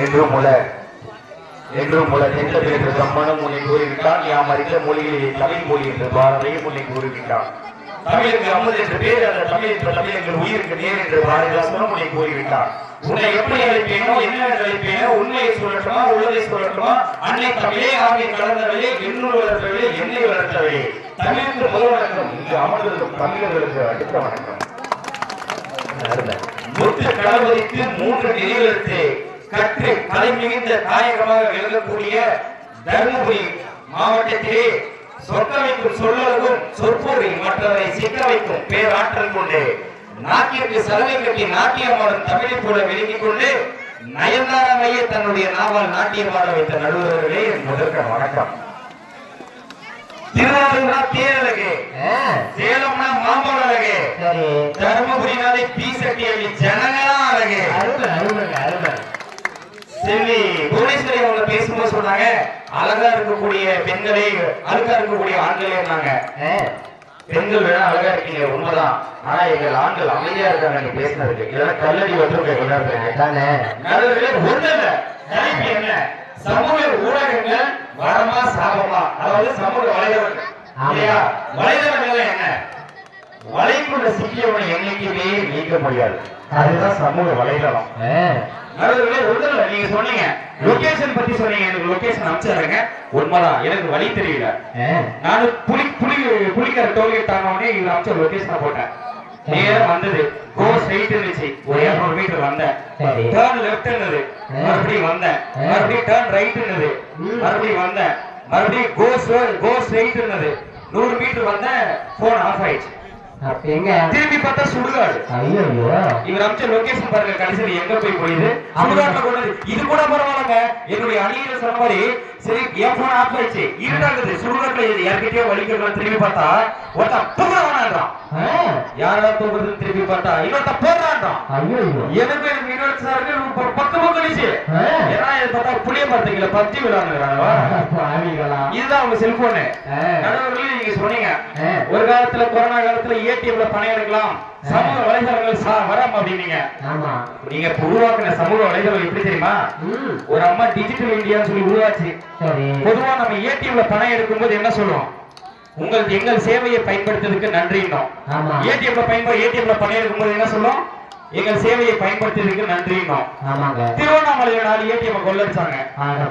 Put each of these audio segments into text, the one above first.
என்றும் உல என்றும் உல எந்த என்று சம்மணம் உன்னை கூறிவிட்டான். யாம் அறிந்த மொழியிலே தமிழ் மொழி என்று பாரதியும் உன்னை கூறிவிட்டான். தமிழுக்கு அமுது என்று பேர் அந்த தமிழ் என்ற தமிழ் எங்கள் உயிருக்கு நேர் என்று பாரதிதாசனும் உன்னை கூறிவிட்டான். உன்னை எப்படி அழைப்பேனோ என்ன அழைப்பேனோ உண்மையை சொல்லட்டுமா உள்ளதை சொல்லட்டுமா? அன்னை தமிழே ஆகிய கலந்தவளே என்னுள் வளர்த்தவளே என்னை வளர்த்தவளே. தமிழுக்கு முதல் வணக்கம் இங்கு அமர்ந்திருக்கும் தமிழர்களுக்கு அடுத்த வணக்கம். முத்து மூன்று நெறிகளுக்கு கற்று கலை மிகுந்த தாயகமாக விளங்கக்கூடிய தருமபுரி மாவட்டத்திலே சொற்க வைக்கும் சொல்லளவும் சொற்பொழி மற்றவரை சிக்க வைக்கும் பேராற்றல் கொண்டு நாட்டிற்கு சலவை கட்டி நாட்டியமாடும் தமிழை போல விளங்கிக் கொண்டு நயன்தாராமையே தன்னுடைய நாவல் நாட்டியமாட வைத்த நடுவர்களே முதற்க வணக்கம். திருவாரூர்னா தேரழகு. சேலம்னா மாம்பழ அழகு. தருமபுரினாலே பீ சட்டி அள்ளி ஜனங்களாம் அழகு. அருமை அருமை அருமை. செல்வி புவனேஸ்வரி அவங்க பேசும்போது சொன்னாங்க அழகா இருக்கக்கூடிய பெண்களே அழகா இருக்கக்கூடிய ஆண்களே இருந்தாங்க பெண்கள் வேணா அழகா இருக்கீங்க உண்மைதான். ஆனா எங்கள் ஆண்கள் அமைதியா இருக்காங்க நீங்க பேசினதுக்கு. இல்லைன்னா கல்லடி வந்து கொண்டாடுறீங்க அதானே நடுவர்களே ஒண்ணு தலைப்பு என்ன? சமூக ஊடகங்கள் வரமா சாபமா. அதாவது சமூக வலைதளங்கள். இல்லையா? வலைதளங்கள் என்ன? வலைக்குள்ள சிக்கியவனை என்னைக்குமே நீக்க முடியாது. அதுதான் சமூக வலைதளம். இல்ல நீங்க சொன்னீங்க. லொகேஷன் பத்தி சொன்னீங்க. எனக்கு லொகேஷன் அனுப்பிச்சாருங்க உண்மைதான் எனக்கு வழி தெரியல. ஆ, நான் புலி புலி புலிக்கர டோல்கேட் தானே இவர் அமைச்ச லொகேஷனை போட்டேன். நேரம் வந்தது. கோ ஸ்ட்ரைட் இருந்துச்சு. ஒரு இருநூறு மீட்டர் வந்தேன். டேர்ன் லெஃப்ட் இருந்தது மறுபடியும் வந்தேன். மறுபடியும் டேர்ன் ரைட் இருந்தது. மறுபடியும் வந்தேன். மறுபடியும் கோ கோ ஸ்ட்ரைட் இருந்தது நூறு மீட்டர் வந்தேன். போன் ஆஃப் ஆயிடுச்சு. திரும்பி பார்த்தா சுடுகாடு. இவர் அமைச்ச லொகேஷன் பாருங்க கடைசியில் எங்க போய் போயிது? சுடுகாட்டுல இது கூட பரவாயில்லங்க. என்னுடைய அணியில சொன்ன மாதிரி சரி என் போன் ஆஃப் ஆயிடுச்சு. இருட்டாகுது. சுடுகாட்டுல இது யார்கிட்டயோ வலிக்கிறோம் திரும்பி பார்த்தா ஒருத்தன் தூங்க வேணான்றான் யாரா தூங்குறதுன்னு திரும்பி பார்த்தா இன்னொருத்த போடுறான்றான் எனக்கு எனக்கு இன்னொரு சாருக்கு கழிச்சு ஏன்னா இது பார்த்தா புளிய பார்த்தீங்களா பப்ஜி விளையாடுறாங்களா பாவிகளா. இதுதான் உங்க செல்போனு. நடுவர்களே நீங்க சொன்னீங்க. ஒரு காலத்துல கொரோனா காலத்துல ஏடிஎம்ல பணம் எடுக்கலாம் சமூக வலைதளங்கள் வராம அப்படின்னீங்க. நீங்க உருவாக்குன சமூக வலைதளம் எப்படி தெரியுமா? ஒரு அம்மா டிஜிட்டல் இந்தியான்னு சொல்லி உருவாச்சு. பொதுவா நம்ம ஏடிஎம்ல பணம் எடுக்கும்போது என்ன சொல்லுவோம்? உங்கள் எங்கள் சேவையை பயன்படுத்துறதுக்கு நன்றின்னோம் ஆமா. ஏடிஎம்ல பயன்படு ஏடிஎம்ல பணம் எடுக்கும்போது என்ன சொல்லும் எங்கள் சேவையை பயன்படுத்தியதுக்கு நன்றின்னோம் ஆமாங்க. திருவண்ணாமலையில நாலு ஏடிஎம் கொள்ளடிச்சாங்க.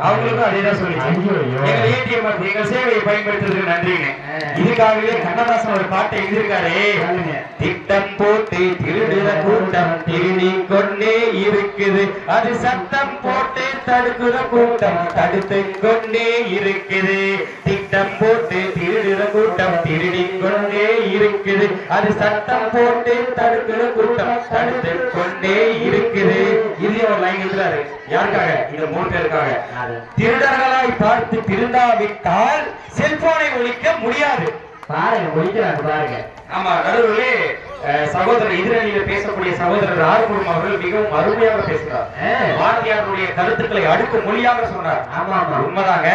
அவங்களுக்கும் அதேதான் சொல்லிச்சு. ஐயோ. எங்கள் ஏடிஎம் எங்கள் சேவையை பயன்படுத்துறதுக்கு நன்றின்னு. இதுக்காகவே கண்ணதாசன் ஒரு பாட்டை எழுதியிருக்காரு. திட்டம் போட்டு திருடுற கூட்டம் திருடி கொண்டே இருக்குது. அது சத்தம் போட்டு தடுக்கிற கூட்டம் தடுத்து கொண்டே இருக்குது. திட்டம் போட்டு திருடுற கூட்டம் திருடி கொண்டே இருக்குது. அது சத்தம் போட்டு தடுக்கிற கூட்டம் தடுத்து கொண்டே இருக்குது. இது ஒரு லைன் எழுதுறாரு. யாருக்காக? இந்த மூணு பேருக்காக? திருடர்களாய் பார்த்து திருந்தாவிட்டால் செல்போனை ஒழிக்க முடியாது. பாருங்க முடிக்கிறாங்க பாருங்க. ஆமா நடுவுலே அஹ், சகோதரர் எதிரணியில பேசக்கூடிய சகோதரர் ஆறுமுகம் அவர்கள் மிகவும் அருமையாக பேசுகிறார். பாரதியாருடைய கருத்துக்களை அடுக்கு மொழியாக சொன்னார். ஆமா ஆமா. உண்மைதாங்க.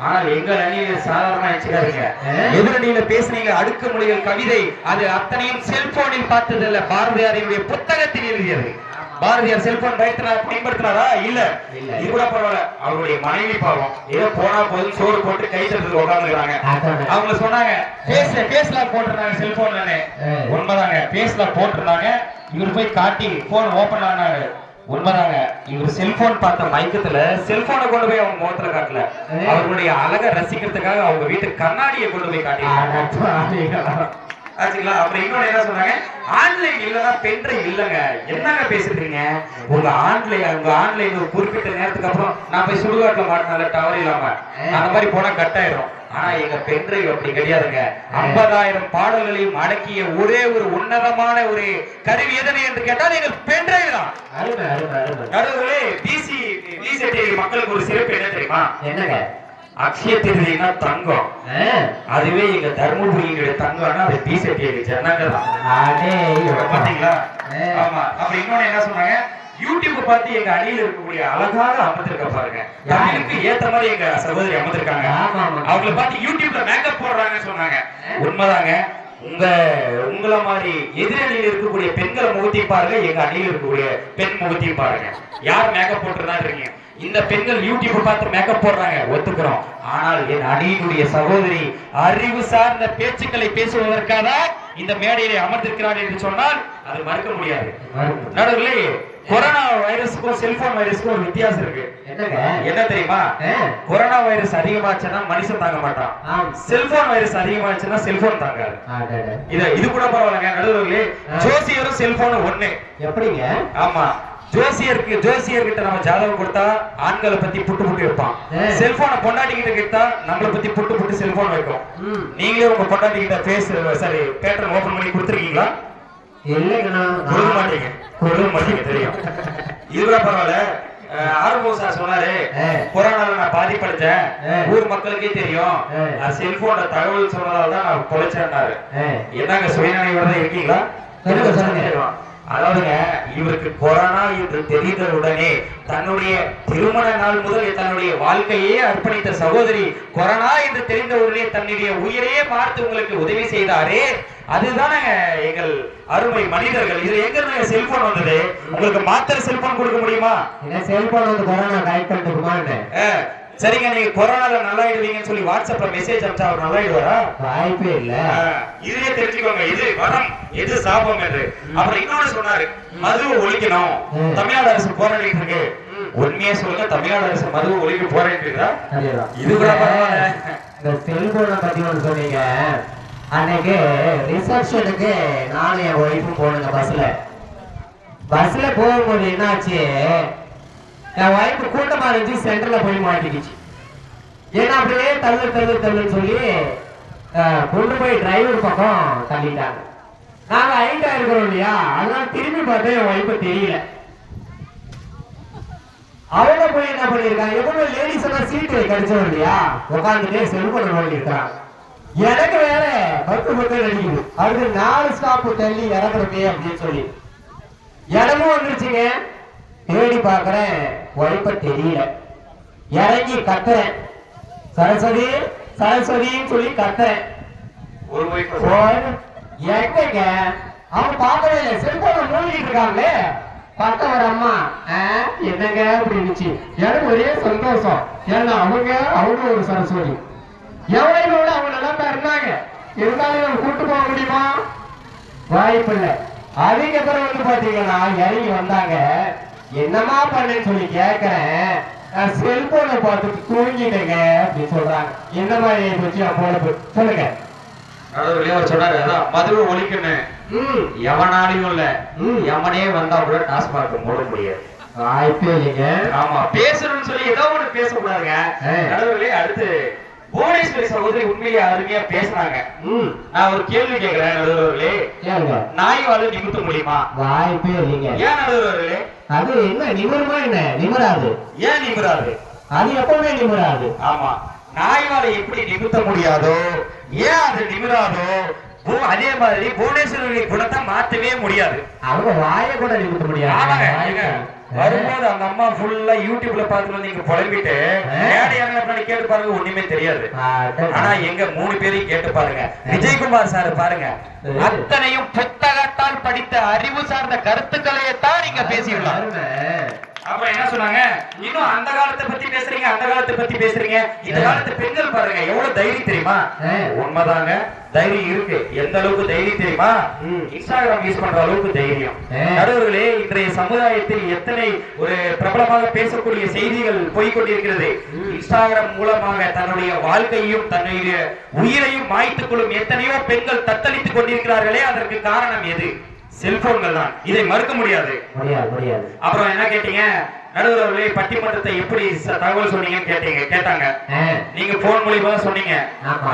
ஆனால் எங்கள் அணியில சாதாரண வச்சுக்காதீங்க ஆ. எதிரணியில பேசுனீங்க அடுக்கு மொழிகள் கவிதை அது அத்தனையும் செல்போனில் பார்த்ததல்ல. பாரதியாரினுடைய புத்தகத்தில் எழுதியது. பாரதியார் செல்போன் பயத்தினார் பயன்படுத்தினாரா இல்ல. இது கூட பரவாயில்ல அவருடைய மனைவி பாவம் ஏதோ போனா போதும் சோறு போட்டு கை தட்டுறதுக்கு உட்காந்துருக்காங்க அதானே. அவங்க சொன்னாங்க பேச பேசலாம் போட்டிருந்தாங்க செல்போன்லன்னு ஆ. உண்மைதாங்க பேசலாம் போட்டிருந்தாங்க இவர் போய் காட்டி போன் ஓபன் ஆனாரு உண்மைதாங்க இவர் செல்போன் பார்த்த மயக்கத்துல செல்போனை கொண்டு போய் அவங்க முகத்துல காட்டல ஆ. அவர்களுடைய அழகை ரசிக்கிறதுக்காக அவங்க வீட்டு கண்ணாடியை கொண்டு போய் காட்டி ஆட பாவிகளா. ஆச்சுங்களா? அப்புறம் இன்னொன்னு என்ன சொன்னாங்க ஆன்லைன் இல்லனா பென்ட்ரைவ் இல்லங்க. என்னங்க பேசுறீங்க உங்க ஆன்லைன் உங்க ஆன்லைன் ஒரு குறிப்பிட்ட நேரத்துக்கு அப்புறம் நான் போய் சுடுகாட்டுல மாட்டினால டவர் இல்லாம. அந்த மாதிரி போனா கட் ஆயிடும் ஆனா எங்க பென்ட்ரைவ் அப்படி கிடையாதுங்க. ஐம்பதாயிரம் பாடல்களையும் அடக்கிய ஒரே ஒரு உன்னதமான ஒரு கருவி எதனை என்று கேட்டால் எங்க பென்ட்ரைவ் தான். நடுவர்களே டிசி டிசி மக்களுக்கு ஒரு சிறப்பு என்ன தெரியுமா? என்னங்க? அக்ஷய திருதினா தங்கம் அதுவே எங்க தர்மபுரியினுடைய தங்கம்னா அது டிசெட்டி ஜனங்க தான் பாத்தீங்களா. ஆமா. அப்புறம் இன்னொன்னு என்ன சொன்னாங்க? யூடியூப் பார்த்து எங்க அணியில இருக்கக்கூடிய அழகாக அமர்ந்திருக்க பாருங்க. தமிழுக்கு ஏத்த மாதிரி எங்க சகோதரி அமர்ந்திருக்காங்க. அவங்கள பார்த்து யூடியூப்ல மேக்கப் போடுறாங்கன்னு சொன்னாங்க. உண்மைதாங்க. உங்க உங்கள மாதிரி எதிரணியில் இருக்கக்கூடிய பெண்களை முகத்தையும் பாருங்க எங்க அணியில் இருக்கக்கூடிய பெண் முகத்தையும் பாருங்க. யார் மேக்கப் போட்டுதான் இருக்கீங்க இந்த பெண்கள் யூடியூப் பார்த்து மேக்கப் போடுறாங்க ஒத்துக்கிறோம். ஆனால் என் அணியினுடைய சகோதரி அறிவு சார்ந்த பேச்சுக்களை பேசுவதற்காக இந்த மேடையிலே அமர்ந்திருக்கிறார் என்று சொன்னால் அது மறுக்க முடியாது. நடுவில் கொரோனா வைரஸுக்கும் செல்போன் வைரஸுக்கும் ஒரு வித்தியாசம் இருக்கு. என்ன தெரியுமா? கொரோனா வைரஸ் அதிகமாச்சுன்னா மனுஷன் தாங்க மாட்டான். செல்போன் வைரஸ் அதிகமாச்சுன்னா செல்போன் தாங்காது. இது இது கூட பரவாயில்லைங்க. நடுவர்களே. ஜோசியரும் செல்போனும் ஒண்ணு. எப்படிங்க? ஆமா. ஜோசியருக்கு ஜோசியர்கிட்ட நம்ம ஜாதகம் கொடுத்தா ஆண்களை பத்தி புட்டு புட்டு வைப்பான். செல்போனை பொண்டாட்டி கிட்ட கேட்டா நம்மளை பத்தி புட்டு புட்டு செல்போன் வைக்கும். நீங்களே உங்க பொண்டாட்டி கிட்ட ஃபேஸ் சாரி பேட்டர்ன் ஓபன் பண்ணி கொடுத்துருக்கீங்களா? இல்லைங்கண்ணா கொடுக்க மாட்டீங்க. கொடுக்க மாட்டீங்க தெரியும். இது கூட பரவாயில்ல. ஆறுமுக சார் சொன்னாரு. கொரோனால நான் பாதிப்படைஞ்சேன். ஊர் மக்களுக்கே தெரியும். நான் செல்போன்ல தகவல் சொன்னதால தான் நான் பொழைச்சேன்னாரு. என்னங்க சுயநினைவோட இருக்கீங்களா. அதாவதுங்க இவருக்கு கொரோனா என்று தெரிந்த உடனே தன்னுடைய திருமண நாள் முதல் தன்னுடைய வாழ்க்கையே அர்ப்பணித்த சகோதரி கொரோனா என்று தெரிந்த உடனே தன்னுடைய உயிரையே பார்த்து உங்களுக்கு உதவி செய்தாரே. அதுதானங்க எங்கள் அருமை மனிதர்கள். இது எங்க இருந்து செல்போன் வந்தது? உங்களுக்கு மாத்திரை செல்போன் கொடுக்க முடியுமா? என்ன செல்போன் வந்து கொரோனா கனெக்ட் அஹ், சரிங்க நீங்க கொரோனால நல்லாயிடுவீங்கன்னு சொல்லி வாட்ஸ்அப்ல மெசேஜ் அனுப்பிச்சா அவர் நல்லாயிடுவாரா? வாய்ப்பே இல்ல. இதுலயே தெரிஞ்சுக்கோங்க. இது வரம் எது சாபம் என்று அப்புறம் இன்னொன்னு சொன்னாரு மதுவை ஒழிக்கணும். தமிழ்நாடு அரசு போராடிட்டு இருக்கு. உண்மையே சொல்லுங்க தமிழ்நாடு அரசு மதுவை ஒழிக்க போராடிட்டு இருக்கா. இது கூட பரவாயில்ல. இந்த செல்போனை பத்தி ஒன்று சொன்னீங்க. அன்னைக்கு ரிசப்ஷனுக்கு நானும் என் ஒய்ஃபும் போனேங்க பஸ்ல பஸ்ல போகும்போது என்னாச்சு? என் ஒய்ஃபு கூட்டமாக இருந்துச்சு சென்டரில் போய் மாட்டிக்கிச்சு. ஏன்னா அப்படியே தள்ளு தள்ளு தள்ளுன்னு சொல்லி கொண்டு போய் டிரைவர் பக்கம் தள்ளிட்டாங்க. நாங்கள் ஹைட்டா இருக்கிறோம் இல்லையா? அதெல்லாம் திரும்பி பார்த்தா என் ஒய்ஃபு தெரியல. அவங்க போய் என்ன பண்ணியிருக்காங்க? எப்பவுமே லேடிஸ் எல்லாம் சீட்டு கிடைச்சோம் இல்லையா? உட்காந்துட்டே செல்போன் நோண்டி இருக்காங்க. எனக்கு வேற பத்து பத்து அடிக்குது அடுத்து நாலு ஸ்டாப் தள்ளி இறங்குறமே அப்படின்னு சொல்லி. இடமும் வந்துருச்சுங்க. தேடி பார்க்கறேன் ஒய்ப்ப தெரியல. இறங்கி கத்துறேன். சரஸ்வதி சரஸ்வதின்னு சொல்லி கத்துறேன். எங்கங்க? அவன் பார்க்கவே இல்லை. செல்போன்ல மூழ்கிட்டு இருக்காங்களே. பார்த்த ஒரு அம்மா என்னங்க? அப்படின்னுச்சு. எனக்கு ஒரே சந்தோஷம். ஏன்னா அவங்க அவங்க ஒரு சரஸ்வதி. எவ்வளவு அவங்க நல்லா இருந்தாங்க. இருந்தாலும் நம்ம கூட்டு போக முடியுமா? வாய்ப்பு இல்லை. அதுக்கப்புறம் வந்து பாத்தீங்கன்னா இறங்கி வந்தாங்க. என்னமா பண்ணேன்னு சொல்லி கேட்கறேன். நான் செல்போனை பார்த்துட்டு தூங்கிட்டேங்க அப்படின்னு சொல்றாங்க. என்ன மாதிரி போச்சு? பொழப்பு சொல்லுங்க. அவர் சொன்னாரு அதான் மதுவை ஒழிக்கணும் எவனாலையும் இல்ல. எவனே வந்தா கூட டாஸ்மாக் மூட முடியாது. வாய்ப்பே இல்லைங்க. ஆமா பேசணும்னு சொல்லி ஏதோ ஒண்ணு பேசக்கூடாதுங்க. நடுவுலயே அடுத்து புவனேஸ்வரி சகோதரி உண்மையிலேயே அருமையா பேசுனாங்க ம். நான் ஒரு கேள்வி கேட்கிறேன் நடுவர்களே நாய் வாழ நிமித்த முடியுமா? வாய்ப்பே இல்லைங்க. ஏன் நடுவர்களே அது என்ன நிமிருமா என்ன? நிமிராது. ஏன் நிமிராது? அது எப்பவுமே நிமிராது. ஆமா. நாய் வாழை எப்படி நிமித்த முடியாதோ ஏன் அது நிமிராதோ அதே மாதிரி புவனேஸ்வரி குணத்தை மாத்தவே முடியாது. அவங்க வாயை கூட நிமித்த முடியாது. வரும்போது அந்த அம்மா ஃபுல்லா யூடியூப்ல பார்த்துட்டு வந்து இங்க புலம்பிட்டு. மேடை இறங்கின பின்னாடி கேட்டு பாருங்க ஒண்ணுமே தெரியாது. ஆனா எங்க மூணு பேரையும் கேட்டு பாருங்க. விஜயகுமார் சார் பாருங்க. அத்தனையும் புத்தகத்தால் படித்த அறிவு சார்ந்த கருத்துக்களையத்தான் நீங்க பேசியுள்ளார். அப்புறம் என்ன சொன்னாங்க இன்னும் அந்த காலத்தை பத்தி பேசுறீங்க அந்த காலத்தை பத்தி பேசுறீங்க இந்த காலத்து பெண்கள் பாருங்க எவ்வளவு தைரியம் தெரியுமா. உண்மைதாங்க தைரியம் இருக்கு எந்த அளவுக்கு தைரியம் தெரியுமா. இன்ஸ்டாகிராம் யூஸ் பண்ற அளவுக்கு தைரியம். நடுவர்களே இன்றைய சமுதாயத்தில் எத்தனை ஒரு பிரபலமாக பேசக்கூடிய செய்திகள் போய்கொண்டிருக்கிறது. இன்ஸ்டாகிராம் மூலமாக தன்னுடைய வாழ்க்கையும் தன்னுடைய உயிரையும் மாய்த்துக் கொள்ளும் எத்தனையோ பெண்கள் தத்தளித்துக் கொண்டிருக்கிறார்களே அதற்கு காரணம் எது செல்போன்கள் தான் இதை மறுக்க முடியாது. அப்புறம் என்ன கேட்டீங்க? நடுவர் அவர்களே பட்டிமன்றத்தை எப்படி தகவல் சொன்னீங்கன்னு கேட்டீங்க கேட்டாங்க. நீங்க போன் மூலியமா சொன்னீங்க.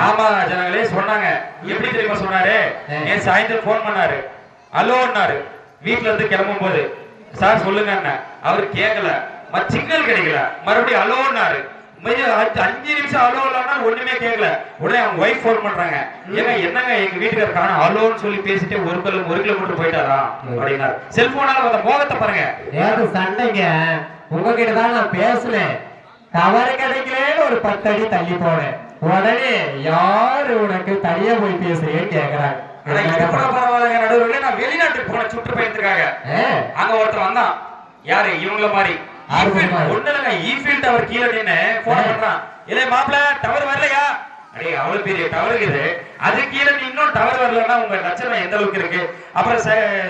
ஆமா. ஜனங்களே சொன்னாங்க. எப்படி தெரியுமா சொன்னாரு. நேத்து சாயந்தரம் போன் பண்ணாரு. அலோன்னாரு வீட்ல இருந்து கிளம்பும் போது சார் சொல்லுங்க அவர் கேட்கல சிக்னல் கிடைக்கல. மறுபடியும் அலோன்னாரு அஞ்சு நிமிஷம் அலோ இல்லைன்னா ஒண்ணுமே கேட்கல உடனே அவங்க ஒய்ஃப் ஃபோன் பண்றாங்க. ஏங்க என்னங்க எங்க வீட்டுக்காரர் காணும் அலோன்னு சொல்லி பேசிட்டு ஒரு கிலோ ஒரு கிலோமீட்டர் போயிட்டாரா? அப்படின்னாரு. செல்போனால வந்த மோகத்தை பாருங்க. நேத்து சண்டைங்க? உங்ககிட்ட தான் நான் பேசினேன். தவறு கிடைக்கலன்னு ஒரு பத்து அடி தள்ளி போனேன். உடனே யாரு உனக்கு தனியா போய் பேசுறீங்கன்னு கேக்குறாங்க. நடுவர்களே நான் வெளிநாட்டுக்கு போன சுற்றுப்பயணத்துக்காக. அங்க ஒருத்தன் வந்தான். யாரு? இவங்கள மாதிரி. யாரு ஈஃபில் டவர் கீழே நின்னு போன் பண்றான். இல்ல மாப்பிள டவர் வரலையா? அடே அவ்வளவு பெரிய டவர் இருக்குது அது கீழே இன்னும் டவர் வரலன்னா உங்க லட்சணம் எந்த அளவுக்கு இருக்கு? அப்புறம்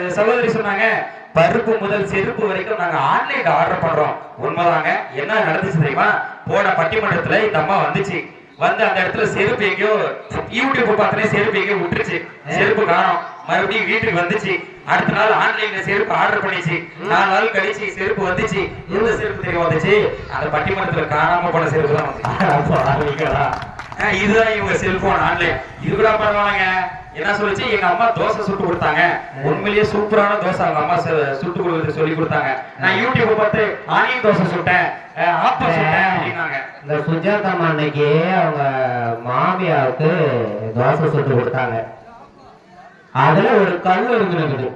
சகோதரி சொன்னாங்க பருப்பு முதல் செருப்பு வரைக்கும் நாங்க ஆன்லைன்ல ஆர்டர் பண்றோம். உண்மைதாங்க. என்ன நடந்துச்சு தெரியுமா? போன பட்டிமன்றத்துல இந்த அம்மா வந்துச்சு. வந்து அந்த இடத்துல செருப்பு எங்கேயோ யூடியூப் பார்த்தனே செருப்பு எங்கேயோ விட்டுருச்சு. செருப்பு காணோம். மறுபடியும் வீட்டுக்கு வந்துச்சு. அடுத்த நாள் ஆன்லைன்ல செருப்பு ஆர்டர் பண்ணிச்சு. நாலு நாள் கழிச்சு செருப்பு வந்துச்சு. எந்த செருப்பு தெரியும் வந்துச்சு? அந்த பட்டிமன்றத்துல காணாம போன செருப்பு தான் இதுதான் இவங்க செல்போன் ஆன்லைன் இது கூட பரவாயில்லைங்க என்ன சொல்லுச்சு? எங்க அம்மா தோசை சுட்டு கொடுத்தாங்க. உண்மையிலேயே சூப்பரான தோசை அவங்க அம்மா சுட்டு கொடுக்குறது சொல்லி கொடுத்தாங்க. நான் யூடியூப் பார்த்து ஆனியன் தோசை சுட்டேன். ஆஹ் ஆப்பம் சுட்டேன் அப்படின்னாங்க. இந்த சுஜாதா அன்னைக்கு அவங்க மாமியாருக்கு தோசை சுட்டு கொடுத்தாங்க. அதுல ஒரு கல் இருக்குது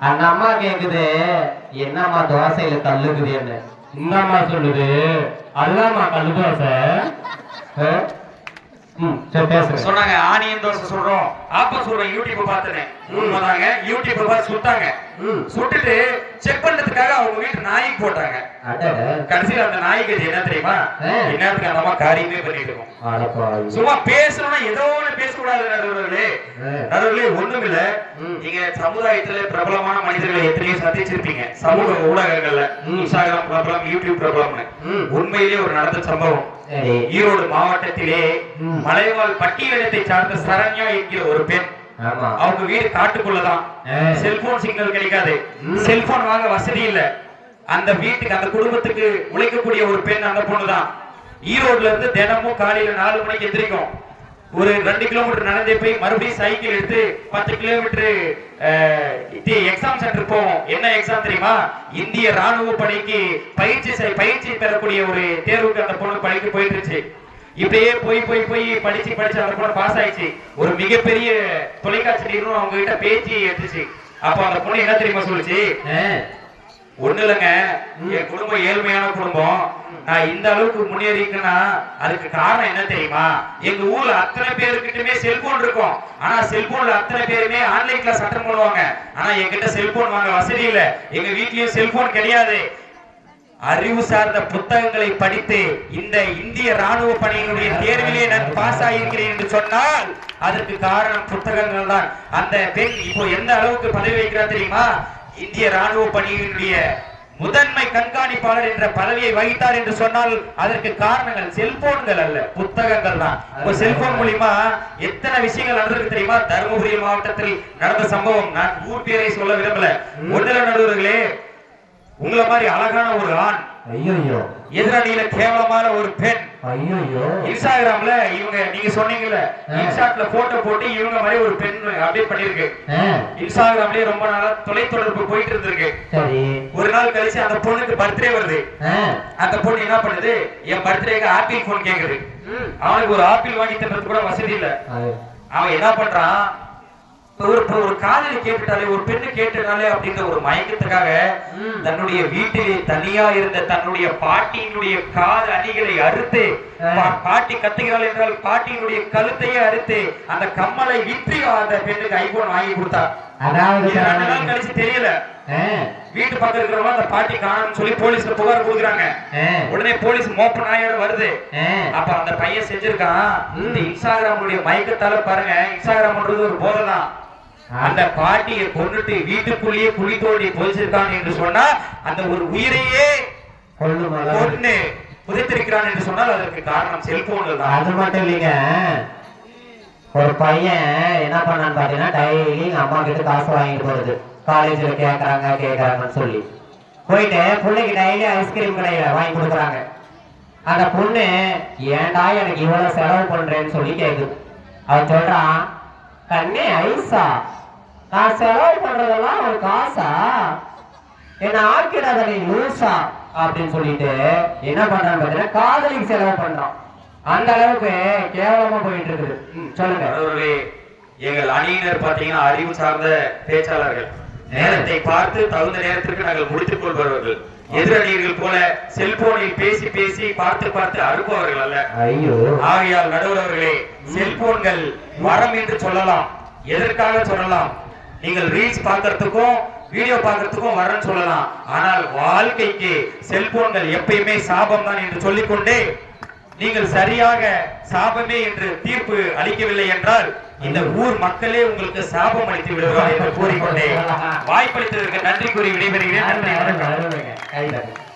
அந்த அம்மா கேக்குது என்னம்மா தோசையில கல்லுக்குது என்ன இந்த அம்மா சொல்லுது. அல்லாமா கல் தோசை. சொன்னாங்க ஆனியன் தோசை சுடுறோம். ஆப்பம் சுடுறோம் யூடியூப் பார்த்தேன் உண்மைதாங்க யூடியூப் பார்த்து சுட்டாங்க. ம். சுட்டுட்டு செக் பண்றதுக்காக அவங்க வீட்டு நாய்க்கு போட்டாங்க. அடடே. கடைசியில அந்த நாய்க்கு என்ன தெரியுமா. என்னத்துக்கு அந்த அம்மா காரியமே பண்ணிட்டு இருக்கும். சும்மா பேசணும்னா ஏதோ ஒண்ணு பேசக்கூடாது நடுவர்களே. நடுவர்களே ஒண்ணும் இல்ல. நீங்க சமுதாயத்துல பிரபலமான மனிதர்களை எத்தனையோ சந்திச்சிருப்பீங்க. சமூக ஊடகங்கள்ல. இன்ஸ்டாகிராம் பிரபலம் யூடியூப் பிரபலம்னு. ம். உண்மையிலேயே ஒரு நடந்த சம்பவம். ஈரோடு மாவட்டத்திலே. மலைவாழ் பட்டியலத்தை சார்ந்த சரண்யா என்கிற ஒரு பெண். அவங்க வீடு காட்டுக்குள்ளதான். செல்போன் சிக்னல் கிடைக்காது. செல்போன் வாங்க வசதி இல்ல. அந்த வீட்டுக்கு அந்த குடும்பத்துக்கு உழைக்கக்கூடிய ஒரு பெண் அந்த பொண்ணுதான். ஈரோட்ல இருந்து தினமும் காலையில நாலு மணிக்கு எந்திரிக்கும். ஒரு ரெண்டு கிலோமீட்டர் நடந்தே போய் மறுபடியும் சைக்கிள் எடுத்து பத்து கிலோமீட்டர் எக்ஸாம் சென்டர் போவோம். என்ன எக்ஸாம் தெரியுமா? இந்திய ராணுவ படைக்கு பயிற்சி செய்- பயிற்சி பெறக்கூடிய ஒரு தேர்வுக்கு அந்த பொண்ணு பணிக்கு போயிட்டு இப்படியே போய் போய் போய் படிச்சு படிச்சு அந்த பொண்ணு பாஸ் ஆயிடுச்சு. ஒரு மிகப்பெரிய தொலைக்காட்சி நிறுவனம் அவங்க கிட்ட பேச்சு எடுத்துச்சு அப்போ அந்த பொண்ணு என்ன தெரியுமா சொல்லுச்சு? ஒண்ணு இல்லைங்க. என் குடும்பம் ஏழ்மையான குடும்பம். நான் இந்த அளவுக்கு முன்னேறிக்கன்னா அதுக்கு காரணம் என்ன தெரியுமா? எங்க ஊர்ல அத்தனை பேருக்கிட்டுமே செல்போன் இருக்கும். ஆனா செல்போன்ல அத்தனை பேருமே ஆன்லைன் கிளாஸ் அட்டன் பண்ணுவாங்க. ஆனா என்கிட்ட செல்போன் வாங்க வசதி இல்ல. எங்க வீட்லயும் செல்போன் கிடையாது. அறிவு சார்ந்த புத்தகங்களை படித்து இந்த இந்திய ராணுவ பணியினுடைய தேர்விலே நான் பாஸ் ஆகியிருக்கிறேன் என்று சொன்னால் அதற்கு காரணம் புத்தகங்கள் தான் அந்த பெண் இப்போ எந்த அளவுக்கு பதவி வைக்கிறா தெரியுமா? இந்திய ராணுவ பணியினுடைய முதன்மை கண்காணிப்பாளர் என்ற பதவியை வகித்தார் என்று சொன்னால் அதற்கு காரணங்கள் செல்போன்கள் அல்ல புத்தகங்கள் தான். இப்போ செல்போன் மூலியமா எத்தனை விஷயங்கள் நடந்திருக்கு தெரியுமா? தருமபுரி மாவட்டத்தில் நடந்த சம்பவம். நான் ஊர் பேரை சொல்ல விரும்பல. ஒன்றில நடுவர்களே உங்களை மாதிரி அழகான ஒரு ஆண். ஐயையோ. எதிரணியில கேவலமான ஒரு பெண். ஐயையோ. இன்ஸ்டாகிராம்ல இவங்க நீங்க சொன்னீங்கல்ல இன்ஸ்டாட்ல போட்டோ போட்டு இவங்க மாதிரி ஒரு பெண் அப்டேட் பண்ணிருக்கு இன்ஸ்டாகிராம்லயே ரொம்ப நாளா தொலைத்தொடர்பு போயிட்டு இருந்திருக்கு. ஒரு நாள் கழிச்சு அந்த பொண்ணுக்கு பர்த்டே வருது. அந்த பொண்ணு என்ன பண்ணுது? என் பர்த்டேக்கு ஆப்பிள் போன் கேக்குது. அவனுக்கு ஒரு ஆப்பிள் வாங்கி தரது கூட வசதி இல்ல. அவன் என்ன பண்றான்? ஒரு ஒரு காதலி கேட்டுட்டாலே ஒரு பெண்ணு கேட்டுட்டாலே அப்படின்ற ஒரு மயக்கத்துக்காக. தன்னுடைய வீட்டிலே தனியா இருந்த தன்னுடைய பாட்டியினுடைய காது அணிகளை அறுத்து பாட்டி கத்துகிறாள் என்றால் பாட்டியினுடைய கழுத்தையே அறுத்து அந்த கம்மலை விற்று அந்த பெண்ணுக்கு ஐபோன் வாங்கி கொடுத்தா. அதாவது ரெண்டு நாள் கழிச்சு தெரியல. வீட்டு பக்கம் இருக்கிறவங்க அந்த பாட்டி காணும்னு சொல்லி போலீஸ்ல புகார் கொடுக்குறாங்க. உடனே போலீஸ் மோப்ப நாயோட வருது. அப்ப அந்த பையன் செஞ்சிருக்கான். இந்த இன்ஸ்டாகிராமுடைய மயக்கத்தால பாருங்க. இன்ஸ்டாகிராம்ன்றது ஒரு போதை தான் அந்த பாட்டியை கொண்டுட்டு வீட்டுக்குள்ளேயே குழி தோண்டி புதைச்சிருக்கான் என்று சொன்னா அந்த ஒரு உயிரையே. கொண்டு புதைத்திருக்கிறான் என்று சொன்னால் அதற்கு காரணம் செல்போன்கள் தான். அது மட்டும் இல்லைங்க. ஒரு பையன் என்ன பண்ணான்னு பாத்தீங்கன்னா டெய்லி அம்மா கிட்ட காசு வாங்கிட்டு போறது. காலேஜ்ல கேக்குறாங்க கேக்குறாங்கன்னு சொல்லி. போயிட்டு பிள்ளைக்கு டெய்லி ஐஸ்கிரீம் கடையில வாங்கி கொடுக்குறாங்க. அந்த பொண்ணு ஏன்டா எனக்கு இவ்வளவு செலவு பண்றேன்னு சொல்லி கேக்குது. அவன் சொல்றான் கண்ணே ஐசா. நான் செலவு பண்றதெல்லாம் ஒரு காசா என்ன ஆக்கிடாத நீ லூசா அப்படின்னு சொல்லிட்டு என்ன பண்றான் பாத்தீங்கன்னா காதலிக்கு செலவு பண்றான். அந்த அளவுக்கு கேவலமா போயிட்டு இருக்குது. சொல்லுங்க. எங்கள் அணியினர் பாத்தீங்கன்னா அறிவு சார்ந்த பேச்சாளர்கள். நேரத்தை பார்த்து தகுந்த நேரத்திற்கு நாங்கள் முடித்துக் கொள்பவர்கள். எதிரணியர்கள் போல செல்போனில் பேசி பேசி பார்த்து பார்த்து அறுப்பவர்கள் அல்ல. ஐயோ. ஆகையால் நடுவர்களே செல்போன்கள் வரம் என்று சொல்லலாம். எதற்காக சொல்லலாம்? நீங்கள் ரீல்ஸ் பார்க்கறதுக்கும் வீடியோ பார்க்கறதுக்கும் வரேன்னு சொல்லலாம். ஆனால் வாழ்க்கைக்கு செல்போன்கள் எப்பயுமே சாபம் தான் என்று சொல்லிக்கொண்டே நீங்கள் சரியாக சாபமே என்று தீர்ப்பு அளிக்கவில்லை என்றால் இந்த ஊர் மக்களே உங்களுக்கு சாபம் அளித்து விடுவார் என்று கூறிக்கொண்டே வாய்ப்பளித்ததற்கு நன்றி கூறி விடைபெறுகிறேன். நன்றி வணக்கம்.